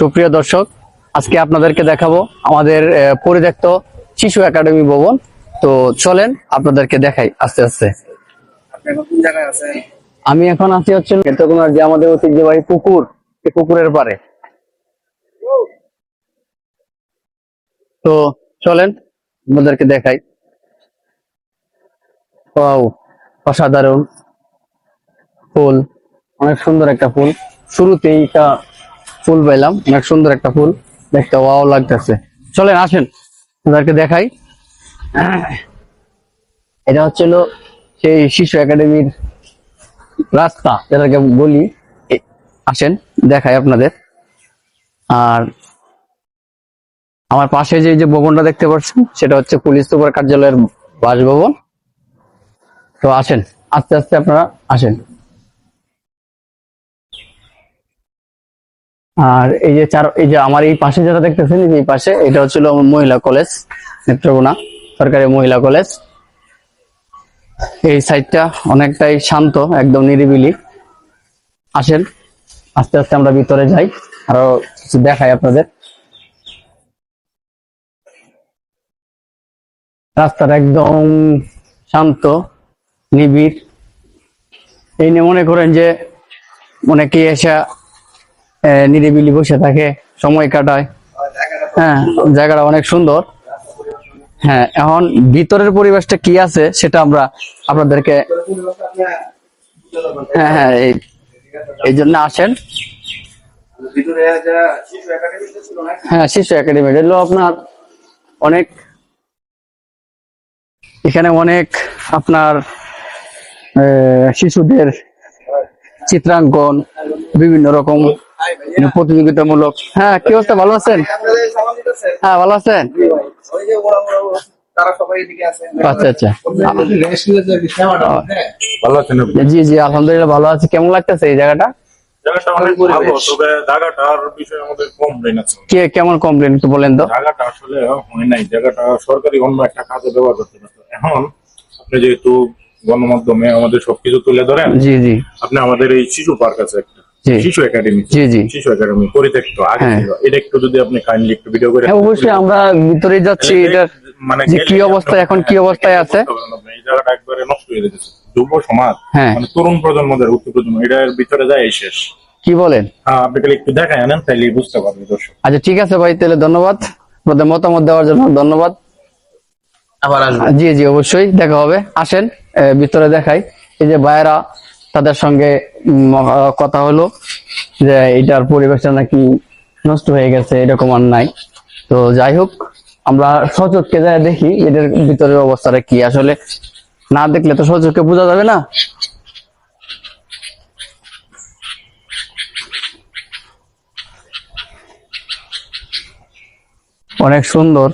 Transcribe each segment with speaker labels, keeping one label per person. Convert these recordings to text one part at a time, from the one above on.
Speaker 1: সুপ্রিয় দর্শক, আজকে আপনাদেরকে দেখাবো আমাদের পরিত্যক্ত শিশু একাডেমি ভবন। তো চলেন আপনাদেরকে দেখাই আস্তে আস্তে। আমি এখন আছি হচ্ছে যে আমাদের ঐতিহ্যবাহী পুকুর পুকুরের পারে তো চলেন আপনাদেরকে দেখাই। অসাধারণ ফুল, অনেক সুন্দর একটা ফুল। শুরুতেই একটা ফুল পাইলাম। অনেক সুন্দর একটা ফুল। দেখতে ওয়াও লাগতেছে। চলেন, আসেন। আপনাদেরকে দেখাই। এটা হচ্ছিল সেই শিশু একাডেমির রাস্তা, যেটাকে বলি। আসেন, দেখাই আপনাদের। আর আমার পাশে যে যে ভবনটা দেখতে পাচ্ছেন, সেটা হচ্ছে পুলিশ সুপার কার্যালয়ের বাসভবন। তো আসেন, আস্তে আস্তে আপনারা আসেন। আর এই যে চার এই যে আমার এই পাশে যেটা দেখতেছেন, এই পাশে, এটা হচ্ছিল মহিলা কলেজ, নেত্রকোনা সরকারি মহিলা কলেজ। এই সাইডটা অনেকটাই শান্ত, একদম নিরিবিলি। আসেন, আস্তে আস্তে আমরা ভিতরে যাই, আরও কিছু দেখাই আপনাদের। রাস্তাটা একদম শান্ত, নিবিড়। এই নিয়ে মনে করেন যে অনেকে এসে নিরিবিলি বসে থাকে, সময় কাটায়। হ্যাঁ জায়গাটা অনেক সুন্দর। হ্যাঁ এখন ভিতরের পরিবেশটা কি আছে সেটা আমরা আপনাদেরকে হ্যাঁ হ্যাঁ এই জন্য আসেন। হ্যাঁ শিশু একাডেমি। এটা আপনার অনেক এখানে অনেক আপনার শিশুদের চিত্রাঙ্কন, বিভিন্ন রকম প্রতিযোগিতামূলক। হ্যাঁ কি অবস্থা? ভালো আছেন?
Speaker 2: দিতেছেন।
Speaker 1: হ্যাঁ ভালো আছেন? আচ্ছা আচ্ছা।
Speaker 3: ভালো আছেন আপনি?
Speaker 1: জি জি আলহামদুলিল্লাহ ভালো আছে। কেমন লাগতেছে এই জায়গাটা?
Speaker 3: জায়গাটা অনেক ভালো তবে জায়গাটার বিষয়ে আমাদের কমপ্লেন আছে।
Speaker 1: কে কেমন কমপ্লেন একটু বলেন তো।
Speaker 3: জায়গাটা আসলে হয় নাই। জায়গাটা সরকারি অন্য একটা কাজে ব্যবহার করতে পারতো। এখন আপনি যেহেতু গণমাধ্যমে আমাদের সবকিছু তুলে ধরেন
Speaker 1: জি জি।
Speaker 3: আপনি আমাদের এই শিশু পার্ক আছে একটা। শিশু একাডেমি।
Speaker 1: জি, জি।
Speaker 3: শিশু একাডেমি পরিত্যক্ত আগে
Speaker 1: হ্যাঁ।
Speaker 3: এটা একটু যদি আপনি কাইন্ডলি একটু ভিডিও করে
Speaker 1: হ্যাঁ অবশ্যই আমরা ভিতরে যাচ্ছি
Speaker 3: মানে
Speaker 1: কি অবস্থা এখন কি অবস্থায় আছে?
Speaker 3: এই জায়গাটা একবারে নষ্ট হয়ে যেতেছে যুব সমাজ
Speaker 1: হ্যাঁ।
Speaker 3: মানে তরুণ প্রজন্মদের উচ্চ প্রজন্ম এটার ভিতরে যায় এই শেষ।
Speaker 1: কি বলেন?
Speaker 3: আপনি খালি একটু দেখায় আনেন তাইলে বুঝতে পারবে দর্শক।
Speaker 1: আচ্ছা ঠিক আছে ভাই তাহলে ধন্যবাদ। আপনাদের মতামত দেওয়ার জন্য ধন্যবাদ।
Speaker 2: আবার
Speaker 1: জি জি অবশ্যই দেখা হবে। আসেন আহ, ভিতরে দেখাই। এই যে ভাইয়েরা তাদের সঙ্গে কথা হলো যে এটার পরিবেশটা নাকি নষ্ট হয়ে গেছে, এরকম আর নাই। তো যাই হোক, আমরা সচক্ষে যায় দেখি এটার ভিতরের অবস্থাটা কি। আসলে না দেখলে তো সচক্ষে বোঝা যাবে না। অনেক সুন্দর।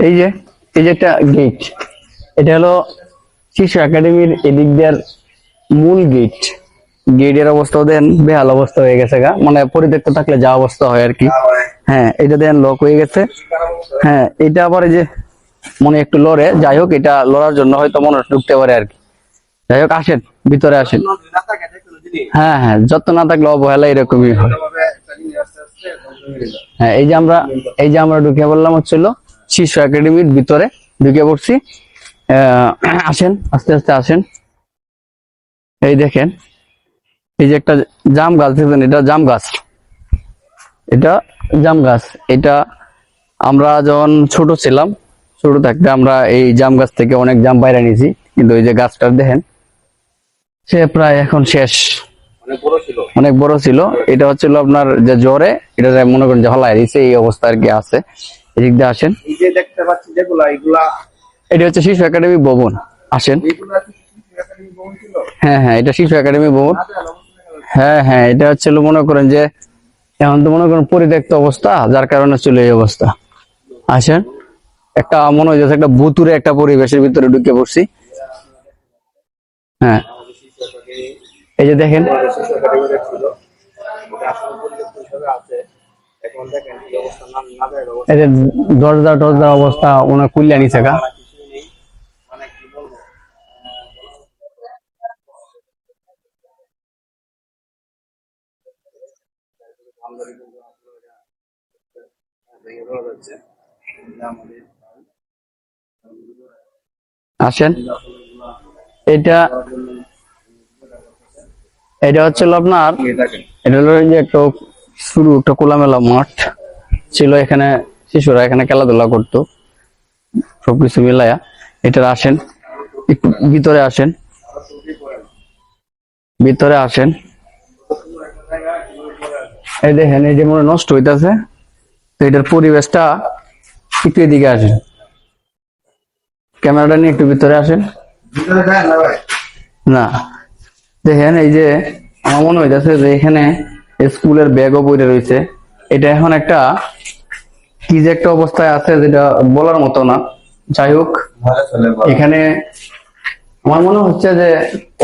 Speaker 1: এই যে এই যে একটা গেট এটা হলো শিশু একাডেমির এদিক দেওয়ার মূল গেট গেটের অবস্থা দেন বেহাল অবস্থা হয়ে গেছে গা। মানে পরিত্যক্ত থাকলে যা অবস্থা হয় আর কি। হ্যাঁ। এটা দেন লক হয়ে গেছে। হ্যাঁ এটা আবার এই যে মনে একটু লড়ে যাই হোক এটা লড়ার জন্য হয়তো মনে ঢুকতে পারে আর কি। যাই হোক আসেন ভিতরে আসেন। হ্যাঁ হ্যাঁ যত না থাকলে অবহেলা এরকমই হয়।
Speaker 2: হ্যাঁ
Speaker 1: এই যে আমরা এই যে আমরা ঢুকে বললাম হচ্ছিল শিশু একাডেমির ভিতরে ঢুকে পড়ছি। আহ, আসেন আস্তে আস্তে আসেন। এই দেখেন এই যে একটা জাম গাছ দেখছেন? এটা জাম গাছ। এটা জাম গাছ। এটা আমরা যখন ছোট ছিলাম ছোট থাকতে আমরা এই জাম গাছ থেকে অনেক জাম বাইরে নিয়েছি। কিন্তু এই যে গাছটা দেখেন সে প্রায় এখন শেষ।
Speaker 2: অনেক বড় ছিল।
Speaker 1: অনেক বড় ছিল। এটা হচ্ছিল আপনার যে জ্বরে এটা মনে করেন যে হলায় দিছে এই অবস্থা আর কি আছে। এদিক দিয়ে আসেন।
Speaker 2: এই যে দেখতে পাচ্ছি যেগুলা এগুলা
Speaker 1: এটা হচ্ছে শিশু একাডেমি ভবন। আসেন। হ্যাঁ হ্যাঁ এটা শিশু একাডেমি ভবন। হ্যাঁ হ্যাঁ এটা হচ্ছিল মনে করেন যে এখন তো মনে করেন পরিত্যক্ত অবস্থা যার কারণে চলে এই অবস্থা। আসেন। একটা মনে হয়েছে একটা ভুতুরে একটা পরিবেশের ভিতরে ঢুকে পড়ছি। হ্যাঁ। এই যে দেখেন। এই যে দরজা টরজা অবস্থা ওনার কুল্লা নিছে গা।
Speaker 2: মানে
Speaker 1: আসেন। এটা এটা হচ্ছিল আপনার এটা হলো যে একটা শুরু একটা খোলামেলা মাঠ ছিল এখানে শিশুরা এখানে খেলাধুলা করতো। সবকিছু মিলায়া এটা আসেন একটু ভিতরে আসেন। ভিতরে আসেন। এই দেখেন এই যে মনে নষ্ট হইতাছে তো এটার পরিবেশটা একটু এদিকে আসেন। ক্যামেরাটা নিয়ে একটু ভিতরে আসেন।
Speaker 2: না
Speaker 1: না। দেখেন এই যে আমার মনে হইতেছে যে এখানে স্কুলের ব্যাগও পড়ে রয়েছে। এটা এখন একটা কি যে একটা অবস্থায় আছে যেটা বলার মতো না। যাই হোক এখানে আমার মনে হচ্ছে যে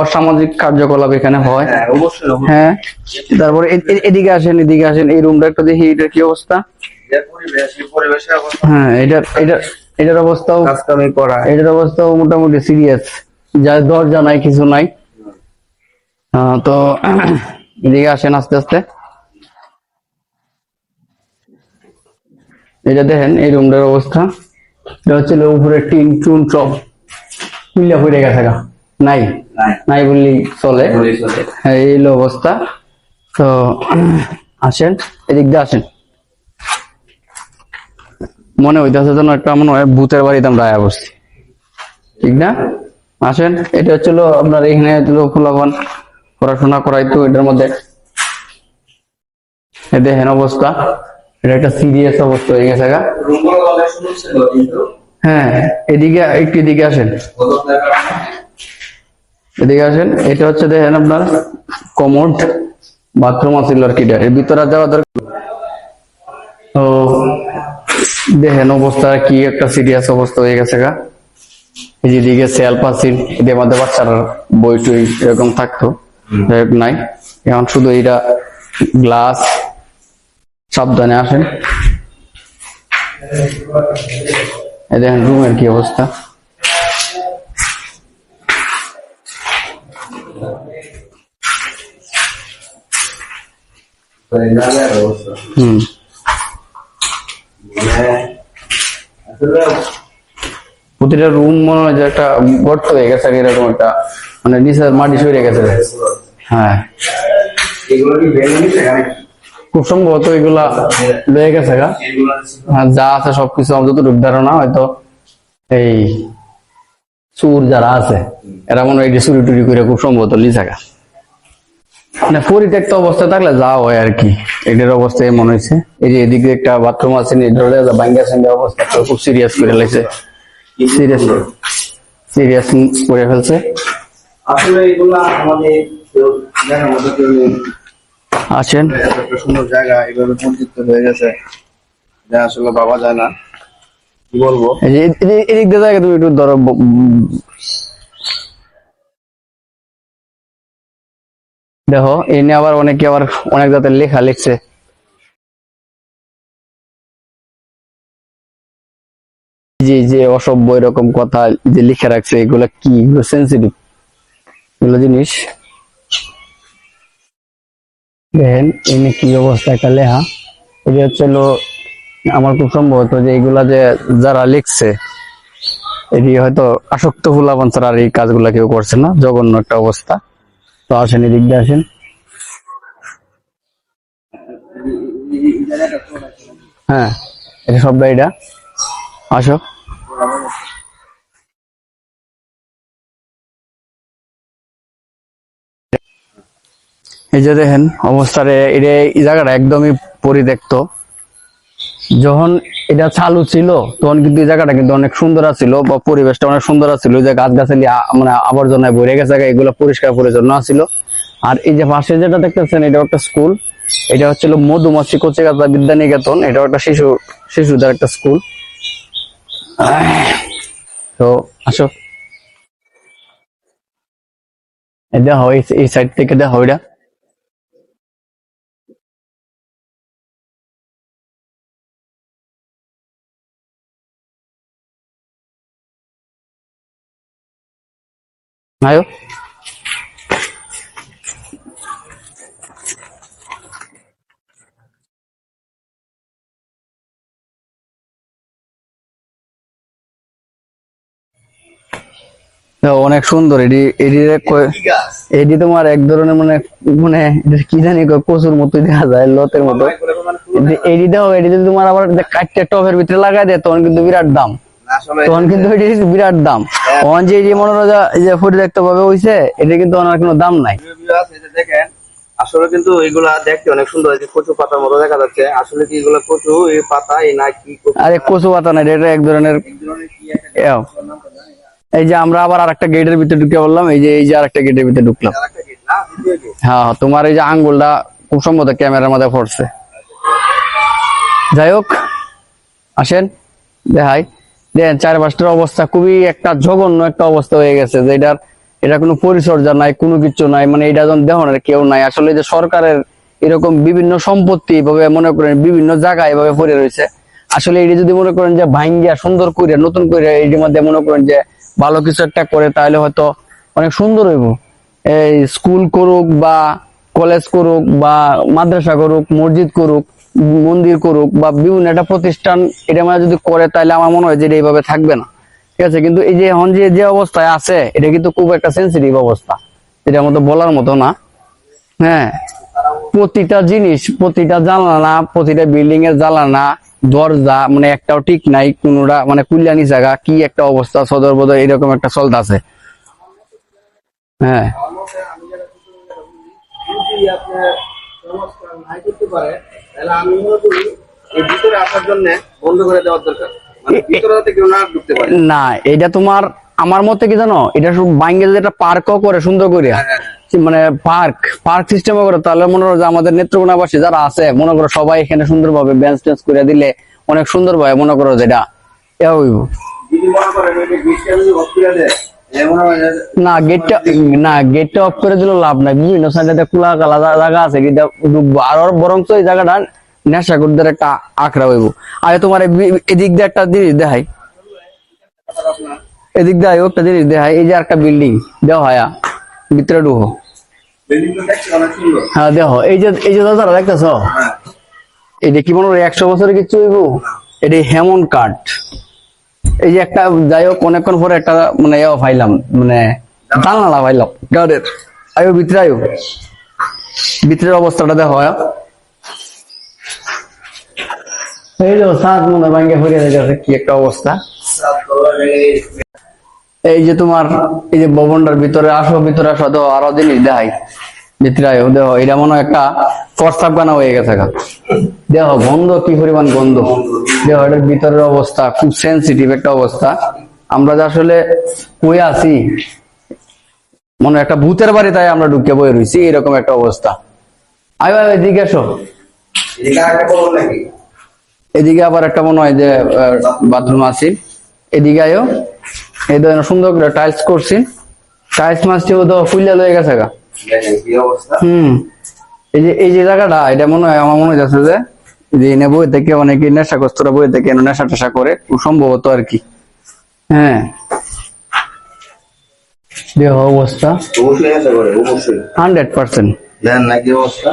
Speaker 1: অসামাজিক কার্যকলাপ এখানে হয়।
Speaker 2: হ্যাঁ।
Speaker 1: হ্যাঁ তারপরে এদিকে আসেন এদিকে আসেন এই রুমটা একটু দেখি এটার কি অবস্থা? হ্যাঁ এটার এটার এটার অবস্থাও
Speaker 2: করা।
Speaker 1: এটার অবস্থাও মোটামুটি সিরিয়াস যা দরজা নাই কিছু নাই। তো এদিকে আসেন আস্তে আস্তে। এটা দেখেন এই রুমটার অবস্থা। এটা হচ্ছে উপরে টিন টুন সব কুইলা পড়ে গেছে গা। নাই?
Speaker 2: নাই।
Speaker 1: বললেই চলে। হ্যাঁ এই হলো অবস্থা। তো আসেন এদিক দিয়ে আসেন। মনে হইতেছে যেন একটা মনে হয় ভূতের বাড়িতে আমরা আয়া বসছি ঠিক না? আসেন এটা হচ্ছিল আপনার এখানে হচ্ছিল ফুলাবান পড়াশোনা করাইতো, এটার মধ্যে এ দেখেন অবস্থা। এটা একটা সিরিয়াস অবস্থা হয়ে গেছে হ্যাঁ এদিকে, একটু এদিকে আসেন। এদিকে আসেন, এটা হচ্ছে দেখেন আপনার কমোড বাথরুম আছিল আর কি এর ভিতরে যাওয়া দরকার তো দেখেন অবস্থা, কি একটা সিরিয়াস অবস্থা হয়ে গেছে গা। এই যে এদিকে সেল পাসিল এদের মধ্যে বাচ্চারা বই টই এরকম থাকতো। হোক নাই এখন শুধু এটা গ্লাস সাবধানে আসেন। এই দেখেন রুমের কি অবস্থা। প্রতিটা রুম মনে হয় যে একটা গর্ত হয়ে গেছে এরকম একটা মানে নিচে মাটি সরে গেছে। হ্যাঁ।
Speaker 2: এগুলো কি
Speaker 1: খুব সম্ভবত এগুলা লয়ে গেছে গা। যা আছে সবকিছু আমার যতটুকু ধারণা হয়তো এই চুর যারা আছে এরা মনে হয় চুরি টুরি করে খুব সম্ভবত লিচা গা। মানে পরিত্যক্ত অবস্থা থাকলে যা হয় আর কি। এটার অবস্থা এই মনে হয়েছে। এই যে এদিকে একটা বাথরুম আছে দরজা ভাঙ্গা সাঙ্গা অবস্থা খুব সিরিয়াস করে লাগছে। সিরিয়াস সিরিয়াস করে ফেলছে।
Speaker 2: আসলে এগুলো আমাদের একটা সুন্দর জায়গা পরিচিত হয়ে গেছে। যা আসলে বাবা যায় না। কি বলব?
Speaker 1: এদিক- এদিক দিয়ে জায়গা তুমি একটু ধরো দেখো এ নিয়ে আবার অনেকে আবার অনেক জাতের লেখা লিখছে। যে যে অসভ্য এরকম কথা যে লিখে রাখছে এগুলা কি? এগুলো সেন্সিটিভ এগুলো জিনিস। দেখেন, এনে কি অবস্থা একটা লেখা এটা হচ্ছে আমার খুব সম্ভবত যে এগুলা যে যারা লিখছে, এটি হয়তো আসক্ত ফুলাবান ছাড়া আর এই কাজগুলা কেউ করছে না, জঘন্য একটা অবস্থা। তো আসেন, এদিক দিয়ে আসেন। হ্যাঁ এটা সব গাড়িটা আসো। এই যে দেখেন অবস্থারে এটা এই জায়গাটা একদমই পরিত্যক্ত। যখন এটা চালু ছিল, তখন কিন্তু এই জায়গাটা কিন্তু অনেক সুন্দর ছিল বা পরিবেশটা অনেক সুন্দর ছিল যে গাছ গাছালি মানে আবর্জনায় ভরে গেছে, এগুলো পরিষ্কার পরিচ্ছন্ন ছিল আর এই যে পাশে যেটা দেখতেছেন এটা একটা স্কুল। এটা হচ্ছিল মধুমাছি কচিকাতা বিদ্যানিকেতন এটা একটা শিশু, শিশুদের একটা স্কুল। তো আসো। দেখো, এই- এই সাইড থেকে দেখো এটা। দেখো, অনেক সুন্দর। এটি এটি
Speaker 2: কি গাছ?
Speaker 1: এটি তোমার এক ধরনের মানে মানে কি জানি কয়, কচুর মতো দেখা যায় লতের মতো। এটি দেখো এটি যদি তোমার আবার কাটতে টবের ভিতরে লাগাই দেয় তখন কিন্তু বিরাট দাম। তখন কিন্তু বিরাট দাম। তখন যে এই যে এই ফুটি দেখতে পাবে হইছে এটা কিন্তু ওনার কোনো দাম নাই।
Speaker 2: দেখেন আসলে কিন্তু এগুলা দেখতে অনেক সুন্দর যে কচু পাতার মতো দেখা যাচ্ছে। আসলে কি এগুলো কচু এই পাতা এই না কি
Speaker 1: আরে কচু পাতা নাই এটা এক ধরনের। এই যে আমরা আবার আরেকটা গেটের ভিতরে ঢুকে বললাম এই যে এই যে আরেকটা গেটের ভিতরে ঢুকলাম।
Speaker 2: না গেট
Speaker 1: হ্যাঁ তোমার এই যে আঙ্গুলটা খুব সম্ভবত ক্যামেরার মধ্যে পড়ছে। যাই হোক আসেন দেখাই। চারপাশটার অবস্থা খুবই একটা জঘন্য একটা অবস্থা হয়ে গেছে যে এটার, এটা কোনো পরিচর্যা নাই, কোনো কিছু নাই মানে এটা যখন দেখনের কেউ নাই। আসলে যে সরকারের এরকম বিভিন্ন সম্পত্তি এভাবে মনে করেন বিভিন্ন জায়গায় এভাবে পড়ে রয়েছে। আসলে এটি যদি মনে করেন যে ভাঙ্গিয়া সুন্দর করে নতুন করে এটির মধ্যে মনে করেন যে ভালো কিছু একটা করে, তাহলে হয়তো অনেক সুন্দর হইব। এই স্কুল করুক বা কলেজ করুক বা মাদ্রাসা করুক, মসজিদ করুক মন্দির করুক বা বিভিন্ন একটা প্রতিষ্ঠান এটা মানে যদি করে, তাহলে আমার মনে হয় যে এটা এইভাবে থাকবে না। ঠিক আছে? কিন্তু এই যে এখন যে যে অবস্থায় আছে, এটা কিন্তু খুব একটা সেন্সিটিভ অবস্থা। এটা মতো বলার মতো না। হ্যাঁ? প্রতিটা জিনিস, প্রতিটা জানালা, প্রতিটা বিল্ডিং এর জানালা, দরজা মানে একটাও ঠিক নাই, কোনোটা মানে কুল্যানি জায়গা, কি একটা অবস্থা, সদর বদর এরকম একটা চলতে
Speaker 2: আছে হ্যাঁ সংস্কার নাই করতে পারে তাহলে আমি মনে করি এই ভিতরে আসার জন্য বন্ধ করে দেওয়ার দরকার। মানে না
Speaker 1: এটা তোমার আমার মতে কি জানো এটা শুধু বাইঙ্গে যেটা পার্কও করে সুন্দর করে। মানে পার্ক পার্ক সিস্টেম করে তাহলে মনে করো যে আমাদের নেত্রকোনাবাসী যারা আছে মনে করো সবাই এখানে সুন্দরভাবে বেঞ্চ টেঞ্চ করে দিলে অনেক সুন্দর ভাবে মনে করো যেটা এ হইব। না গেটটা না গেটটা অফ করে দিলে লাভ নাই বিভিন্ন সাইডে খোলা কালা জায়গা আছে আর ওর এই জায়গাটা নেশাকুরদের একটা আখড়া হইব। আর তোমার এদিক দিয়ে একটা জিনিস দেখাই। এদিক দিয়ে একটা জিনিস দেখাই। এই যে একটা বিল্ডিং দেওয়া হয় ভিতরে হ্যাঁ দেখো এই যে এই যে দাদা দেখতেছ?
Speaker 2: হ্যাঁ।
Speaker 1: এটা কি মনে হয় একশো বছরে কিছু হইব? এটা হেমন কাঠ। এই যে একটা যাই হোক অনেকক্ষণ পরে একটা মানে এও পাইলাম মানে জানালা পাইলাম। গাড়ির। আয়ো ভিতরে আয়ো। ভিতরের অবস্থাটা দেখো। এই যে সাত মনে ভাঙ্গে হয়ে গেছে কি একটা অবস্থা।
Speaker 2: এই
Speaker 1: যে তোমার এই যে ভবনটার ভিতরে আসো ভিতরে আসো তো আরও জিনিস দেখাই। ভিতরে আয়ো দেখো এটা মনে একটা প্রস্তাব গানা হয়ে গেছে গা। দেখো গন্ধ কি পরিমাণ গন্ধ? এটার ভিতরের অবস্থা খুব সেন্সিটিভ একটা অবস্থা। আমরা যে আসলে কই আছি? মনে হয় একটা ভূতের বাড়ি তাই আমরা ঢুকে বয়ে রয়েছি এরকম একটা অবস্থা। আয় ভাই এদিকে এসো।
Speaker 2: এদিকে
Speaker 1: আবার একটা মনে হয় যে বাথরুম আছে। এদিকে আয়ো। এই ধরনের সুন্দর করে টাইলস করছি। টাইলস মাছটি ও তো ফুলিয়া লয়ে গেছে গা। হুম। এই যে এই যে জায়গাটা এটা মনে হয় আমার মনে হচ্ছে যে যে এনে বই থেকে অনেকে নেশাগ্রস্তরা বই থেকে নেশা টেশা করে সম্ভবত আর কি। হ্যাঁ। দেহ অবস্থা? Hundred percent.
Speaker 2: দেন অবস্থা?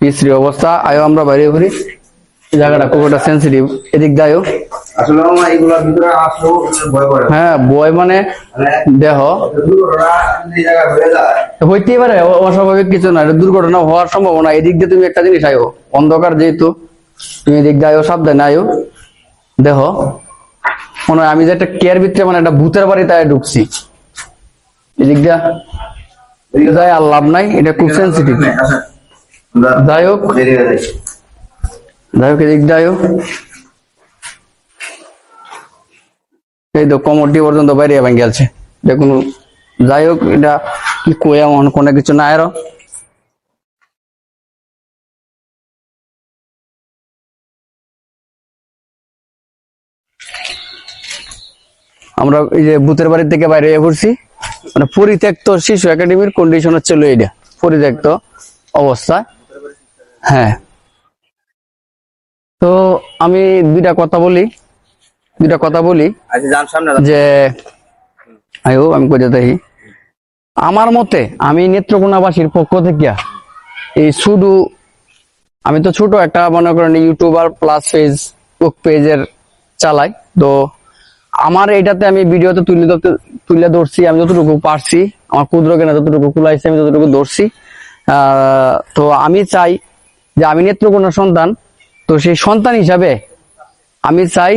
Speaker 1: বিশ্রী অবস্থা। আয়ো আমরা বাইরে ঘুরি। জায়গাটা খুব একটা সেন্সিটিভ এদিক দায়ও
Speaker 2: আসলে এগুলোর ভিতরে আসলেও ভয় করে।
Speaker 1: হ্যাঁ মানে
Speaker 2: মানে
Speaker 1: দেহ। হইতেই পারে অস্বাভাবিক কিছু না দুর্ঘটনা হওয়ার সম্ভাবনা। এদিক দিয়ে তুমি একটা জিনিস আয়ো অন্ধকার যেহেতু তুমি এদিক দিয়ে আয়ো সাবধানে আয়ো। দেহ। মনে হয় আমি যে একটা কেয়ার ভিতরে মানে একটা ভূতের বাড়িতে আয় ঢুকছি। এদিক দিয়া যাই আর লাভ নাই এটা খুব সেন্সিটিভ যাই হোক।
Speaker 2: যাই
Speaker 1: যাই হোক এদিক দিয়ে আয়ো। এই তো কমরটি পর্যন্ত বাইরে ভেঙে গেছে দেখুন, যাই হোক, এটা কি কই এমন কোনো কিছু না আরও। আমরা এই যে ভূতের বাড়ির থেকে বাইরে হয়ে পড়ছি মানে পরিত্যক্ত শিশু একাডেমির কন্ডিশন হচ্ছে এইটা, পরিত্যক্ত অবস্থা। হ্যাঁ। তো আমি দুইটা কথা বলি। দুইটা কথা বলি।
Speaker 2: আচ্ছা সামনে
Speaker 1: যে আমি থাকি আমার মতে আমি নেত্রকোনাবাসীর পক্ষ থেকে এই শুধু আমি তো ছোট একটা মনে করেন ইউটিউবার প্লাস ফেসবুক পেজের চালাই। তো আমার এটাতে আমি ভিডিওতে তুলে ধরতে তুলে ধরছি আমি যতটুকু পারছি আমার ক্ষুদ্র জ্ঞানে যতটুকু কুলাইছি আমি যতটুকু ধরছি। আহ, তো আমি চাই যে আমি নেত্রকোনার সন্তান তো সেই সন্তান হিসাবে আমি চাই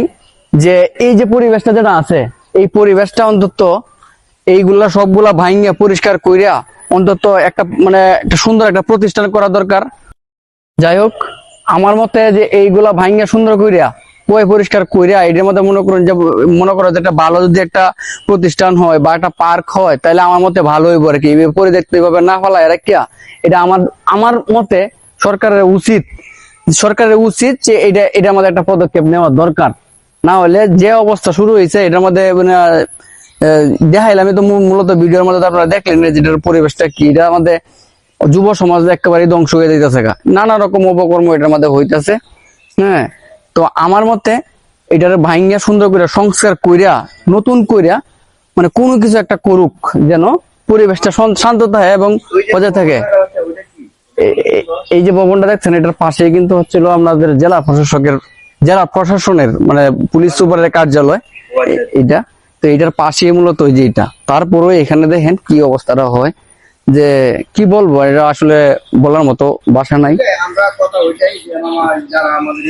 Speaker 1: যে এই যে পরিবেশটা যেটা আছে, এই পরিবেশটা অন্তত এইগুলা সবগুলা ভাঙ্গিয়া পরিষ্কার কইরা অন্তত একটা মানে একটা সুন্দর একটা প্রতিষ্ঠান করা দরকার। যাই হোক, আমার মতে যে এইগুলা ভাঙ্গিয়া সুন্দর কইরা কয়ে পরিষ্কার কইরা, এটার মধ্যে মনে করুন যে, মনে করো যে একটা ভালো যদি একটা প্রতিষ্ঠান হয় বা একটা পার্ক হয়, তাহলে আমার মতে ভালো হইব আর কি। এইভাবে পরিত্যক্ত এইভাবে না ফেলায় রাখিয়া, এটা আমার আমার মতে সরকারের উচিত সরকারের উচিত যে এটা এটার মধ্যে একটা পদক্ষেপ নেওয়া দরকার। না হলে যে অবস্থা শুরু হয়েছে, এটার মধ্যে মানে দেখাইলাম তো মূলত ভিডিওর মধ্যে আপনারা দেখলেন যে এটার পরিবেশটা কি। এটা আমাদের যুব সমাজ একেবারে ধ্বংস হয়ে যাইতেছে। নানা রকম উপকর্ম এটার মধ্যে হইতাছে হ্যাঁ? তো আমার মতে এটার ভাঙ্গিয়া সুন্দর করে সংস্কার কইরা, নতুন কইরা মানে কোনো কিছু একটা করুক, যেন পরিবেশটা শান্ত- থাকে এবং বজায় থাকে। এই যে ভবনটা দেখছেন, এটার পাশে কিন্তু হচ্ছিল আমাদের জেলা প্রশাসকের জেলা প্রশাসনের মানে পুলিশ সুপারের কার্যালয় এটা তো এটার পাশে মূলত ওই যে এটা তারপরে এখানে দেখেন কি অবস্থাটা হয়, যে কি বলব, এটা আসলে বলার মতো বাসা নাই।
Speaker 2: যারা আমাদের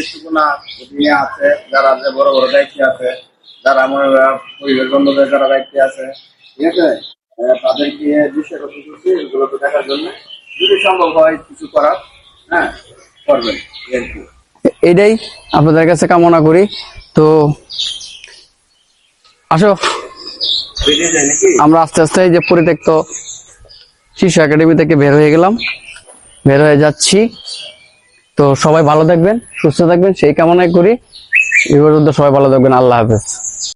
Speaker 2: আছে, যারা দায়িত্বে আছে, যারা আমার পরিবেশ যারা আছে, ঠিক আছে? তাদেরকে দেখার জন্য। যদি সম্ভব হয়, কিছু করার হ্যাঁ করবেন কি।
Speaker 1: এটাই আপনাদের কাছে কামনা করি। তো আসো। আমরা আস্তে আস্তে যে পরিত্যক্ত শিশু একাডেমি থেকে বের হয়ে গেলাম। বের হয়ে যাচ্ছি। তো সবাই ভালো থাকবেন, সুস্থ থাকবেন, সেই কামনাই করি। এ পর্যন্ত সবাই ভালো থাকবেন, আল্লাহ হাফেজ।